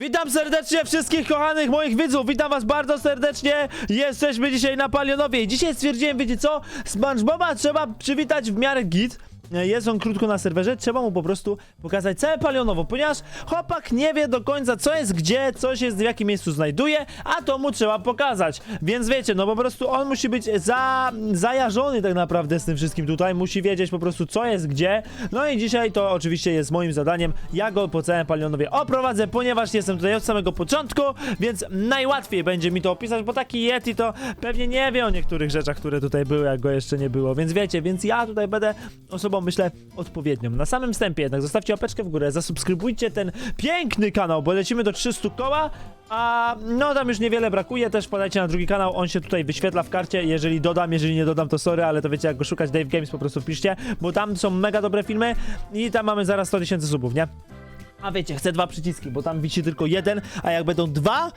Witam serdecznie wszystkich kochanych moich widzów, witam was bardzo serdecznie, jesteśmy dzisiaj na Palionowie i dzisiaj stwierdziłem, wiecie co, SpongeBoba trzeba przywitać w miarę git, jest on krótko na serwerze, trzeba mu po prostu pokazać całe Palionowo, ponieważ chłopak nie wie do końca co jest gdzie, co się w jakim miejscu znajduje, a to mu trzeba pokazać, więc wiecie, no po prostu on musi być za, zajarzony tak naprawdę z tym wszystkim tutaj, musi wiedzieć po prostu co jest gdzie, no i dzisiaj to oczywiście jest moim zadaniem, ja go po całym Palionowie oprowadzę, ponieważ jestem tutaj od samego początku, więc najłatwiej będzie mi to opisać, bo taki Yeti to pewnie nie wie o niektórych rzeczach, które tutaj były, jak go jeszcze nie było, więc wiecie, więc ja tutaj będę osobą, myślę, odpowiednią. Na samym wstępie jednak zostawcie łapeczkę w górę, zasubskrybujcie ten piękny kanał, bo lecimy do 300 koła, a no tam już niewiele brakuje, też podajcie na drugi kanał, on się tutaj wyświetla w karcie, jeżeli dodam, jeżeli nie dodam to sorry, ale to wiecie jak go szukać, Dave Games po prostu piszcie, bo tam są mega dobre filmy i tam mamy zaraz 100 tysięcy subów, nie? A wiecie, chcę dwa przyciski, bo tam wisi tylko jeden, a jak będą dwa,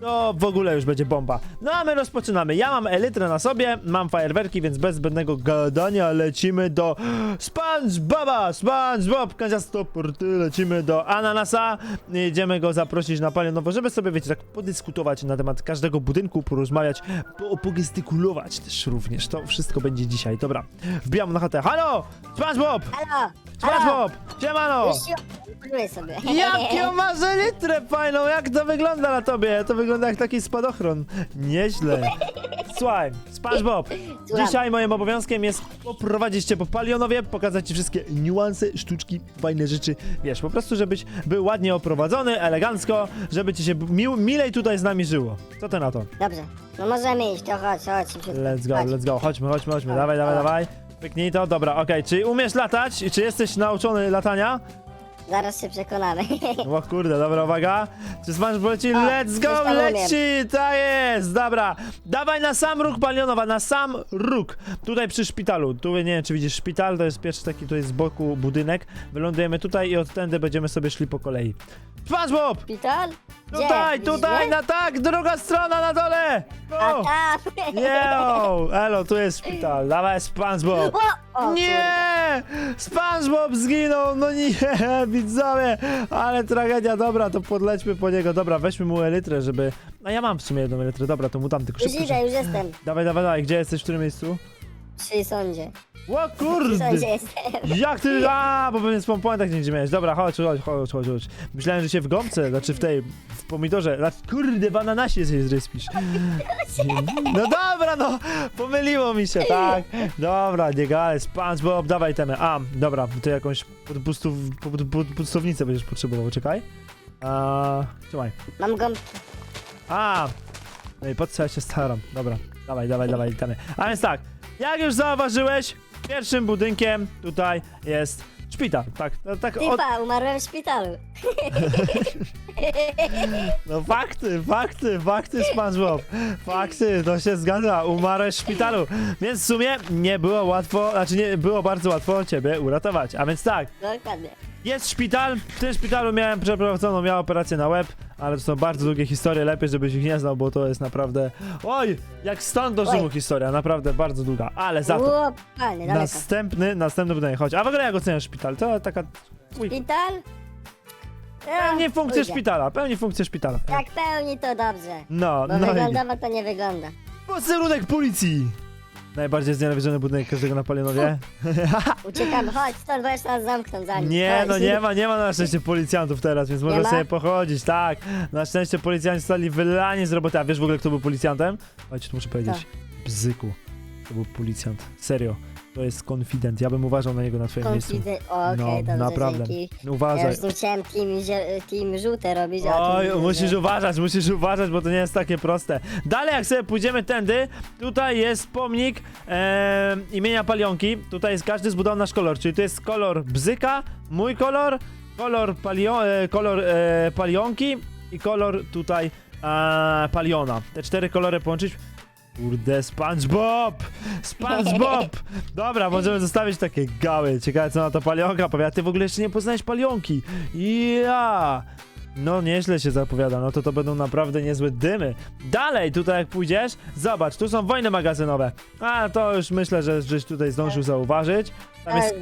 to w ogóle już będzie bomba. No a my rozpoczynamy. Ja mam elytrę na sobie, mam fajerwerki, więc bez zbędnego gadania lecimy do SpongeBoba! SpongeBob! Kanciasto porty, lecimy do Ananasa. Jedziemy go zaprosić na palionowo, żeby sobie, wiecie, tak podyskutować na temat każdego budynku, porozmawiać, po, pogestykulować też również. To wszystko będzie dzisiaj. Dobra, wbijam na chatę. Halo! SpongeBob! Halo! SpongeBob! Siemano! Już się sobie. Jaką masz elitrę fajną, jak to wygląda na tobie? To wygląda jak taki spadochron. Nieźle. Słuchaj, SpongeBob, Słucham. dzisiaj moim obowiązkiem jest poprowadzić cię po Palionowie, pokazać ci wszystkie niuanse, sztuczki, fajne rzeczy. Wiesz, po prostu, żebyś był ładnie oprowadzony, elegancko, żeby ci się mił, milej tutaj z nami żyło. Co ty na to? Dobrze, no możemy iść, to chodź, chodź. szybciutko. Let's go, Chodź. let's go, chodźmy, chodźmy, chodźmy, Chodź, dawaj, dawaj, dawaj. Pyknij to, dobra, okej, czy umiesz latać? Czy jesteś nauczony latania? Zaraz się przekonamy. O kurde, dobra, uwaga. Czy smash poleci? Let's go, tam leci! Tak jest, dobra. Dawaj na sam róg palionowa, na sam róg. Tutaj przy szpitalu. Tu nie wiem, czy widzisz szpital, to jest pierwszy taki, to jest z boku budynek. Wylądujemy tutaj i odtędy będziemy sobie szli po kolei. SpongeBob! Szpital? Gdzie? Tutaj, tutaj, na tak, druga strona na dole! A No! tam! Yo! Elo, tu jest szpital. Dawaj, SpongeBob! O, o, Nie! SpongeBob zginął! No nie, widzowie! Ale tragedia, dobra, to podlećmy po niego. Dobra, weźmy mu elytrę, żeby... A ja mam w sumie jedną elytrę, dobra, to mu dam tylko Już szybko. idę, już jestem. Dawaj, dawaj, dawaj, gdzie jesteś, w którym miejscu? Przy sądzie. O Przy kurde! sądzie jestem. Jak ty... A, bo pewnie spawn pointach nigdzie miałeś. Dobra, chodź, chodź, chodź, chodź, chodź. Myślałem, że się w gąbce, znaczy w tej... w pomidorze. Znaczy, kurde, w ananasie się zrespisz. No dobra, no! Pomyliło mi się, tak? Dobra, nie gadaj, SpongeBob, dawaj temy. A, dobra, ty jakąś podpustów, pod, pod, pustownicę będziesz potrzebował, czekaj. A, trzymaj. Mam go... A, no i po co ja się staram? Dobra, dawaj, dawaj, dawaj, temy. A więc tak, jak już zauważyłeś, pierwszym budynkiem tutaj jest szpital, tak, no, tak od, Typa, umarłem w szpitalu. No fakty, fakty, fakty SpongeBob. Fakty, to się zgadza. Umarłeś w szpitalu. Więc w sumie nie było łatwo, znaczy nie było bardzo łatwo ciebie uratować. A więc tak, Dokładnie. jest szpital. W tym szpitalu miałem przeprowadzoną miałem operację na łeb, ale to są bardzo długie historie. Lepiej, żebyś ich nie znał, bo to jest naprawdę. Oj, jak stąd do Rzymu Oj. historia, naprawdę bardzo długa. Ale za to. Ło, panie, daleko. Następny, następny budynek. Chodź. A w ogóle jak oceniasz szpital? To taka. Uj, Szpital? Ja, pełni funkcję pójdę. szpitala, pełni funkcję szpitala. Jak pełni to dobrze. No, Bo no i... wygląda, bo to nie wygląda. Posterunek policji! Najbardziej znienawidzony budynek każdego na Palionowie. Uciekamy, chodź stąd, bo jeszcze nas zamkną za nim. Nie, Chodź. no nie ma, nie ma na szczęście policjantów teraz, więc można ma? sobie pochodzić, tak. Na szczęście policjanci zostali wylani z roboty. A wiesz w ogóle kto był policjantem? Chodź, tu muszę powiedzieć. Bzyku. To był policjant. Serio. To jest konfident. Ja bym uważał na niego na twoim miejscu. Konfide... Okej, No, dobrze, naprawdę. dzięki. Ja Uważaj. już tu chciałem team, zie- team żółte robić, a Oj, musisz uważać, musisz uważać, bo to nie jest takie proste. Dalej, jak sobie pójdziemy tędy, tutaj jest pomnik e, imienia Palionki. Tutaj jest każdy zbudował nasz kolor, czyli to jest kolor bzyka, mój kolor, kolor, palio, e, kolor e, palionki i kolor tutaj e, paliona. Te cztery kolory połączyć. Kurde, SpongeBob! SpongeBob! Dobra, możemy zostawić takie gały. Ciekawe co na to palionka powie. A ty w ogóle jeszcze nie poznałeś palionki. Ja! No nieźle się zapowiada, no to to będą naprawdę niezłe dymy. Dalej, tutaj jak pójdziesz, zobacz, tu są wojny magazynowe. A to już myślę, że żeś tutaj zdążył zauważyć. Tam jest.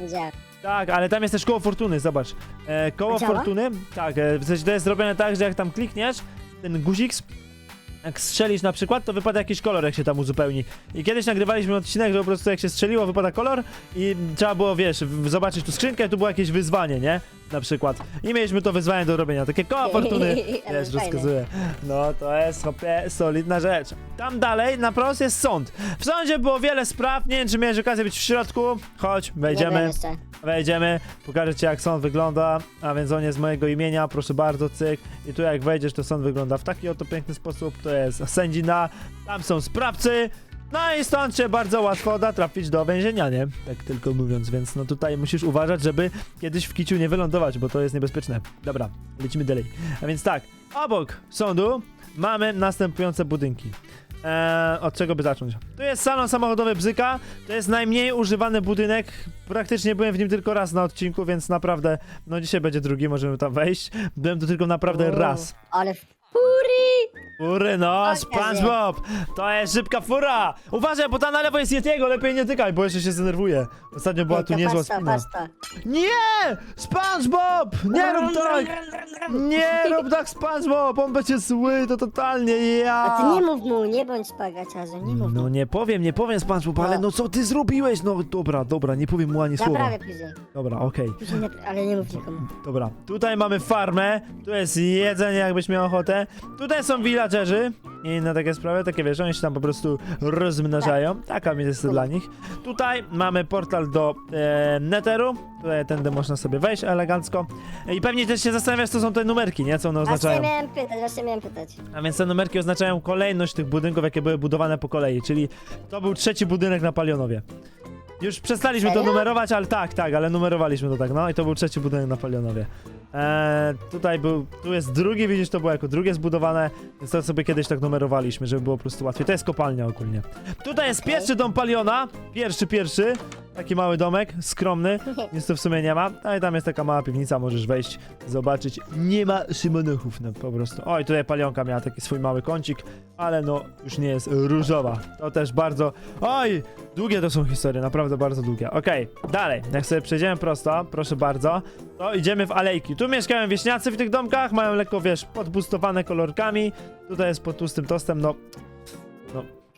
Tak, ale tam jest też koło fortuny, zobacz. E, koło działa? fortuny, tak, e, w sensie to jest zrobione tak, że jak tam klikniesz, ten guzik, jak strzelisz na przykład, to wypada jakiś kolor, jak się tam uzupełni. I kiedyś nagrywaliśmy odcinek, że po prostu jak się strzeliło, wypada kolor i trzeba było, wiesz, zobaczyć tu skrzynkę, tu było jakieś wyzwanie, nie? Na przykład. I mieliśmy to wyzwanie do robienia, takie koło fortuny. Wiesz, rozkazuję. No, to jest hopie, solidna rzecz. Tam dalej, na prost jest sąd. W sądzie było wiele spraw, nie wiem, czy miałeś okazję być w środku. Chodź, wejdziemy. Wejdziemy, pokażę ci jak sąd wygląda, a więc on jest z mojego imienia, proszę bardzo, cyk. I tu jak wejdziesz, to sąd wygląda w taki oto piękny sposób, to jest sędzina, tam są sprawcy, no i stąd się bardzo łatwo da trafić do więzienia, nie? Tak tylko mówiąc, więc no tutaj musisz uważać, żeby kiedyś w kiciu nie wylądować, bo to jest niebezpieczne. Dobra, lecimy dalej. A więc tak, obok sądu mamy następujące budynki. Eee, od czego by zacząć? Tu jest salon samochodowy Bzyka. To jest najmniej używany budynek. Praktycznie byłem w nim tylko raz na odcinku, więc naprawdę, no dzisiaj będzie drugi, możemy tam wejść. Byłem tu tylko naprawdę O, raz. Ale! Fury, no. SpongeBob! To jest szybka fura! Uważaj, bo ta na lewo jest Yetiego, lepiej nie tykaj, bo jeszcze się zdenerwuje. Ostatnio była tu niezła spina. Nie! SpongeBob! Nie rób tak! Nie rób tak, SpongeBob! On będzie zły, to totalnie ja! A ty nie mów mu, nie bądź pagaciarzem, nie mów mu. No nie powiem, nie powiem SpongeBob, ale No. no co ty zrobiłeś? No dobra, dobra, nie powiem mu ani słowa. Naprawię później. Dobra, okej. Później ale nie mów nikomu. Dobra, tutaj mamy farmę, tu jest jedzenie, jakbyś miał ochotę. Tutaj są villagerzy i inne takie sprawy, takie wiesz, oni się tam po prostu rozmnażają. Taka jest to dla nich. Tutaj mamy portal do e, Netheru, tutaj tędy można sobie wejść elegancko. I pewnie też się zastanawiasz, co są te numerki, nie? Co one Właśnie oznaczają. miałem pytać, właśnie miałem pytać. A więc te numerki oznaczają kolejność tych budynków, jakie były budowane po kolei, czyli to był trzeci budynek na Palionowie. Już przestaliśmy to Serio? numerować, ale tak, tak, ale numerowaliśmy to tak, no i to był trzeci budynek na Palionowie. Eee, tutaj był, tu jest drugi, widzisz, to było jako drugie zbudowane, więc to sobie kiedyś tak numerowaliśmy, żeby było po prostu łatwiej. To jest kopalnia ogólnie. Tutaj jest pierwszy dom Paliona, pierwszy, pierwszy, taki mały domek, skromny, nic tu w sumie nie ma, ale tam jest taka mała piwnica, możesz wejść, zobaczyć. Nie ma Szymonochów, no po prostu. Oj, tutaj Palionka miała taki swój mały kącik, ale no, już nie jest różowa. To też bardzo... Oj, długie to są historie, naprawdę bardzo długie. Okej, dalej, jak sobie przejdziemy prosto, proszę bardzo, to idziemy w alejki. Tu mieszkają wieśniacy w tych domkach, mają lekko, wiesz, podbustowane kolorkami. Tutaj jest pod tłustym tostem, no...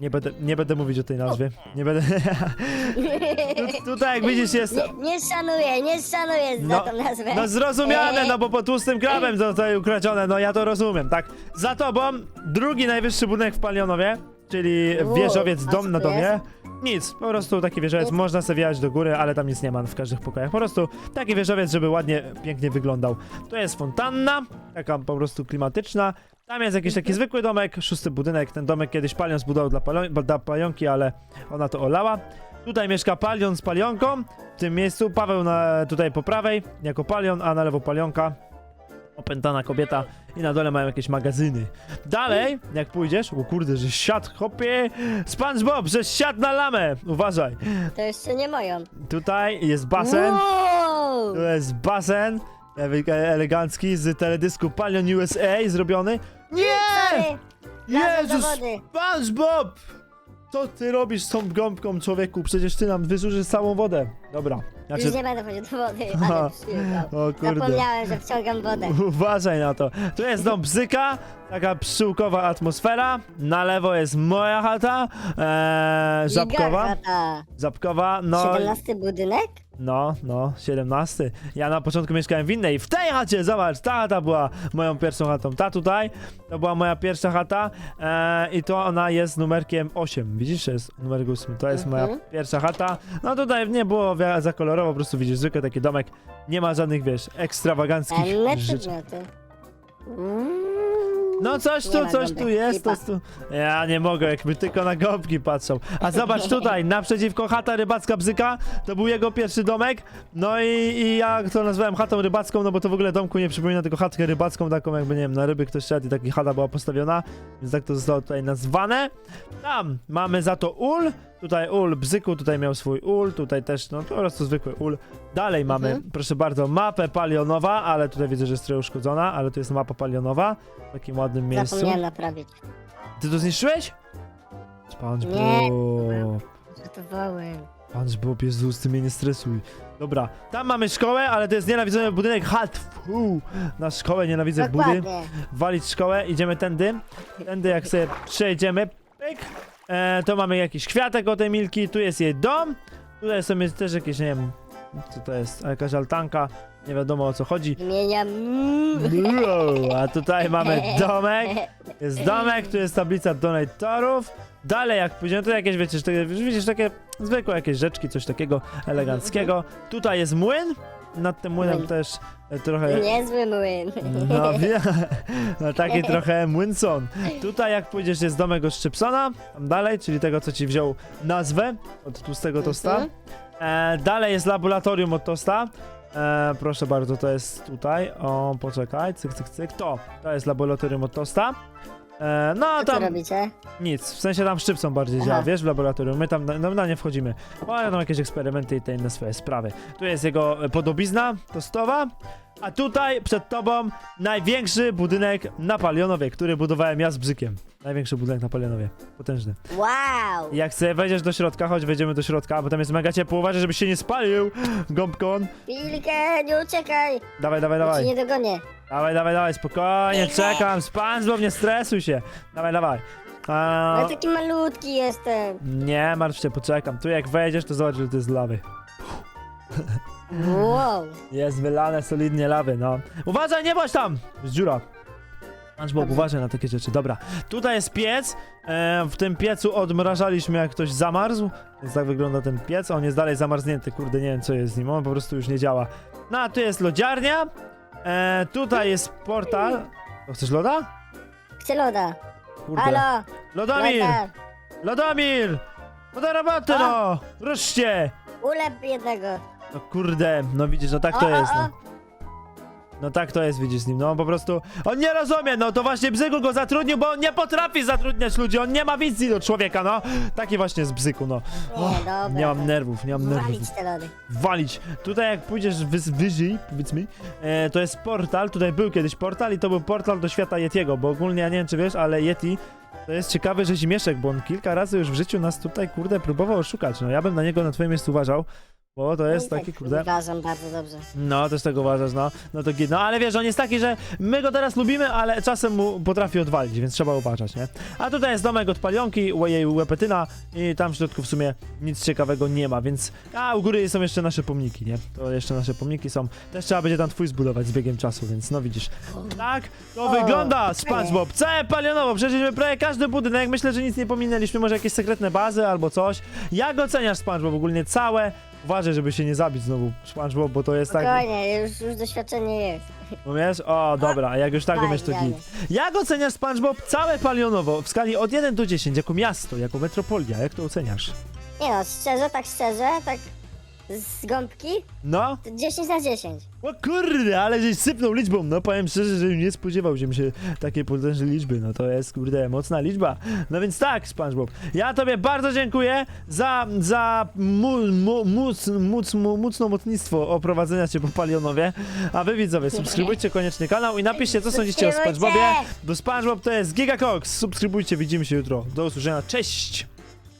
Nie będę, nie będę mówić o tej nazwie. Nie będę... tu, tutaj, jak widzisz, jest... Nie, nie szanuję, nie szanuję za No, tą nazwę. No zrozumiane, no bo po tłustym krabem zostaje ukradzione, no ja to rozumiem, tak? Za tobą drugi najwyższy budynek w Palionowie, czyli wieżowiec a dom na domie. Nic, po prostu taki wieżowiec, można sobie wjechać do góry, ale tam nic nie ma w każdych pokojach. Po prostu taki wieżowiec, żeby ładnie, pięknie wyglądał. To jest fontanna, taka po prostu klimatyczna. Tam jest jakiś taki zwykły domek, szósty budynek. Ten domek kiedyś Palion zbudował dla, palio- dla Palionki, ale ona to olała. Tutaj mieszka Palion z Palionką. W tym miejscu Paweł na, tutaj po prawej, jako Palion, a na lewo Palionka. Opętana kobieta i na dole mają jakieś magazyny. Dalej, jak pójdziesz, o kurde, że siad, hopie, SpongeBob, że siad na lamę, uważaj. To jeszcze nie moją. Tutaj jest basen, Wow! tu jest basen, ele- elegancki z teledysku Palion USA zrobiony. Nie! Sorry, wlazłem do Jezus, wody. SpongeBob! Co ty robisz z tą gąbką, człowieku? Przecież ty nam wysuszysz całą wodę. Dobra, Już nie będę chodził do wody, ale przyjechał. o kurde. Zapomniałem, że wciągam wodę. Uważaj na to. Tu jest dom bzyka, taka pszczółkowa atmosfera. Na lewo jest moja chata, eee, żabkowa. Gigachata. Żabkowa, no, 17 budynek? No, no, 17. Ja na początku mieszkałem w innej. W tej chacie, zobacz, ta chata była moją pierwszą chatą. Ta tutaj, to była moja pierwsza chata eee, i to ona jest numerkiem 8. Widzisz, jest numer 8. To jest moja Mhm. pierwsza chata. No tutaj nie było wi- za kolorowo, po prostu widzisz, zwykły taki domek. Nie ma żadnych, wiesz, ekstrawaganckich Ale rzeczy. przedmioty. Mm. No coś tu, coś tu jest, coś tu. Ja nie mogę, jakby tylko na gąbki patrzą. A zobacz tutaj, naprzeciwko chata rybacka Bzyka, to był jego pierwszy domek. No i, i ja to nazwałem chatą rybacką, no bo to w ogóle domku nie przypomina, tylko chatkę rybacką, taką jakby, nie wiem, na ryby ktoś szedł i taka chata była postawiona, więc tak to zostało tutaj nazwane. Tam mamy za to ul, tutaj ul Bzyku, tutaj miał swój ul, tutaj też, no po prostu zwykły ul. Dalej mamy, Mhm. proszę bardzo, mapę palionowa, ale tutaj widzę, że jest trochę uszkodzona, ale to jest mapa palionowa w takim ładnym miejscu. Zapomniałem naprawić. Ty to zniszczyłeś? SpongeBob. Żartowałem. SpongeBob, Jezus, ty mnie nie stresuj. Dobra, tam mamy szkołę, ale to jest nienawidzony budynek Halt. Fu, na szkołę nienawidzę budy. Dokładnie. Walić szkołę, idziemy tędy. Tędy jak sobie przejdziemy, pyk. E, to mamy jakiś kwiatek o tej Milki, tu jest jej dom. Tutaj są jest też jakieś, nie wiem, co to jest, jakaś altanka. Nie wiadomo o co chodzi. Imienia... Wow, A tutaj mamy domek. Jest domek, tu jest tablica donatorów. Dalej jak pójdziemy, to jakieś, wiecie, takie, widzisz, takie zwykłe jakieś rzeczki, coś takiego eleganckiego. Tutaj jest młyn. Nad tym młynem Młyn. też e, trochę... Niezły młyn. No wiem, no taki trochę młynson. Tutaj jak pójdziesz jest domek od Szczypsona, tam dalej, czyli tego co ci wziął nazwę od tłustego tosta. Mhm. E, dalej jest laboratorium od tosta. E, proszę bardzo, to jest tutaj. O, poczekaj, cyk, cyk, cyk. To, to jest laboratorium od tosta. E, no Co tam robicie? nic, w sensie tam szczypcą bardziej Aha. działa, wiesz, w laboratorium. My tam na, na, na nie wchodzimy. Mają tam jakieś eksperymenty i te inne swoje sprawy. Tu jest jego e, podobizna tostowa, a tutaj przed tobą największy budynek na Palionowie, który budowałem ja z Bzykiem. Największy budynek na Palionowie. Potężny. Wow! Jak sobie wejdziesz do środka, chodź, wejdziemy do środka, bo tam jest mega ciepło, uważaj, żebyś się nie spalił, gąbkon. Pilkę, nie uciekaj! Dawaj, dawaj, Bo ci dawaj. nie dogonię. Dawaj, dawaj, dawaj, spokojnie, czekam, SpongeBob, nie stresuj się. Dawaj, dawaj. A, Ale taki malutki jestem. nie, martw się, poczekam. Tu jak wejdziesz, to zobacz, że to jest lawy. Wow. Jest wylane solidnie lawy, no. Uważaj, nie bądź tam! Jest dziura. Dobrze. uważaj na takie rzeczy. Dobra, tutaj jest piec. E, w tym piecu odmrażaliśmy, jak ktoś zamarzł. Więc tak wygląda ten piec. On jest dalej zamarznięty, kurde, nie wiem co jest z nim. On po prostu już nie działa. No, a tu jest lodziarnia. E, tutaj jest portal. O, chcesz loda? Chcę loda. Kurde. Halo! Lodomir! Loda! Lodomir! No do roboty, no! Ruszcie! Ulep jednego. No kurde, no widzisz, no tak to jest, no. No tak to jest, widzisz z nim, no po prostu on nie rozumie, no to właśnie Bzyku go zatrudnił, bo on nie potrafi zatrudniać ludzi, on nie ma wizji do człowieka, no. Taki właśnie jest Bzyku, no. Nie, dobra. Nie mam to nerwów, nie mam nerwów. Walić te lody. Walić. Tutaj jak pójdziesz wys wyżej, powiedzmy, e, to jest portal, tutaj był kiedyś portal i to był portal do świata Yetiego, bo ogólnie ja nie wiem czy wiesz, ale Yeti to jest ciekawy rzezimieszek, bo on kilka razy już w życiu nas tutaj, kurde, próbował oszukać, no ja bym na niego na twoim miejscu uważał, bo to jest No taki, tak kurde... Uważam bardzo dobrze. No, też tego uważasz, no. No to git. No, ale wiesz, on jest taki, że my go teraz lubimy, ale czasem mu potrafi odwalić, więc trzeba uważać, nie? A tutaj jest domek od palionki, jej łepetyna i tam w środku w sumie nic ciekawego nie ma, więc... A, u góry są jeszcze nasze pomniki, nie? To jeszcze nasze pomniki są. Też trzeba będzie tam twój zbudować z biegiem czasu, więc no widzisz. Tak to O, wygląda SpongeBob. Całe palionowo, przeszliśmy prawie każdy budynek, myślę, że nic nie pominęliśmy, może jakieś sekretne bazy albo coś. Jak oceniasz SpongeBob ogólnie całe? Uważaj, żeby się nie zabić znowu SpongeBob, bo to jest tak... Spokojnie, już, już doświadczenie jest. Umiesz? O, dobra, a jak już tak umiesz, to fajnie. git. Jak oceniasz SpongeBob całe Palionowo w skali od 1 do 10, jako miasto, jako metropolia? Jak to oceniasz? Nie no, szczerze, tak szczerze, tak z gąbki, No? to 10 na 10. O kurde, ale żeś sypnął liczbą, no powiem szczerze, że nie spodziewał się się takiej potężnej liczby, no to jest, kurde, mocna liczba. No więc tak, SpongeBob, ja tobie bardzo dziękuję za, za mu, mu, móc, móc, mu, mocno mocnictwo oprowadzenia cię po Palionowie, a wy widzowie, subskrybujcie koniecznie kanał i napiszcie, co sądzicie o! SpongeBobie, bo SpongeBob to jest Gigacox, subskrybujcie, widzimy się jutro, do usłyszenia, cześć!